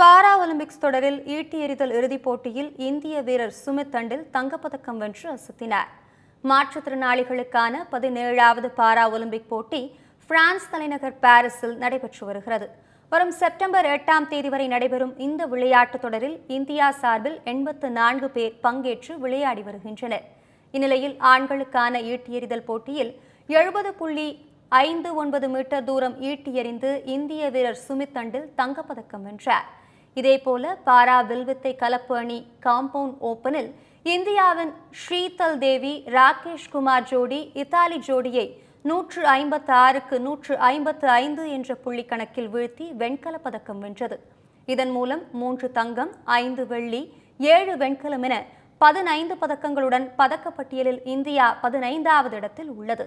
பாரா Olympics தொடரில் ஈட்டி எறிதல் இறுதிப் போட்டியில் இந்திய வீரர் சுமித் தண்டில் தங்கப்பதக்கம் வென்று அசத்தினார். மாற்றுத்திறனாளிகளுக்கான பதினேழாவது பாரா ஒலிம்பிக் போட்டி பிரான்ஸ் தலைநகர் பாரிஸில் நடைபெற்று வருகிறது. வரும் செப்டம்பர் எட்டாம் தேதி வரை நடைபெறும் இந்த விளையாட்டுத் தொடரில் இந்தியா சார்பில் எண்பத்து நான்கு பேர் பங்கேற்று விளையாடி வருகின்றனர். இந்நிலையில் ஆண்களுக்கான ஈட்டி எறிதல் போட்டியில் எழுபது புள்ளி ஐந்து ஒன்பது மீட்டர் தூரம் ஈட்டி எறிந்து இந்திய வீரர் சுமித் தண்டில் தங்கப்பதக்கம் வென்றார். இதேபோல பாரா வில்வித்தை கலப்பு அணி காம்பவுண்ட் ஓப்பனில் இந்தியாவின் ஸ்ரீதல் தேவி ராகேஷ் குமார் ஜோடி இத்தாலி ஜோடியை நூற்று ஐம்பத்து ஆறுக்கு நூற்று ஐம்பத்து ஐந்து என்ற புள்ளி கணக்கில் வீழ்த்தி வெண்கலப் பதக்கம் வென்றது. இதன் மூலம் மூன்று தங்கம் ஐந்து வெள்ளி ஏழு வெண்கலம் என பதினைந்து பதக்கங்களுடன் பதக்கப்பட்டியலில் இந்தியா பதினைந்தாவது இடத்தில் உள்ளது.